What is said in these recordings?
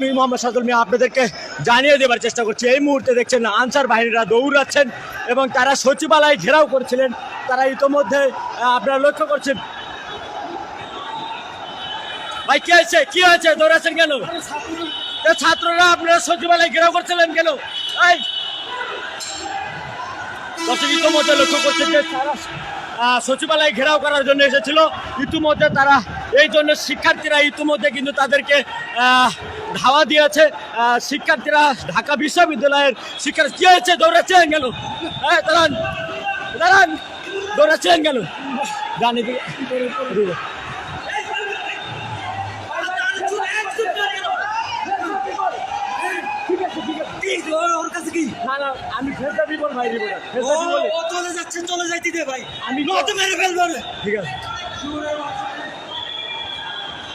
আমি মোহাম্মদ সাদুল মিয়া আপনাদেরকে জানিয়ে দেবার চেষ্টা করছি। এই মুহূর্তে দেখছেন আনসার বাহিনীরা দৌড়াচ্ছেন এবং তারা সচিবালয় ঘেরাও করেছিলেন। তারা ইতোমধ্যে আপনারা লক্ষ্য করছেন। ভাই, কি হয়েছে? কি হয়েছে? দৌড়াচ্ছেন কেন? ছাত্ররা আপনারা সচিবালয় ঘেরাও করছিলেন কেন? দর্শক, ইতোমধ্যে লক্ষ্য করছেন সচিবালয় ঘেরাও করার জন্য এসেছিল। ইতিমধ্যে তারা, এই জন্য শিক্ষার্থীরা ইতিমধ্যে কিন্তু তাদেরকে ধাওয়া দিয়েছে শিক্ষার্থীরা ঢাকা বিশ্ববিদ্যালয়ের শিক্ষার্থী কি হয়েছে দৌড়াচ্ছেন গেল হ্যাঁ দাঁড়ান দাঁড়ান দৌড়াচ্ছেন গেল জানি আমি দিব ভাই দিব চলে যাচ্ছে চলে যাইতে দে ভাই। আমি মেরে ফেলবে। ঠিক আছে।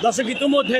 দর্শক ইতিমধ্যে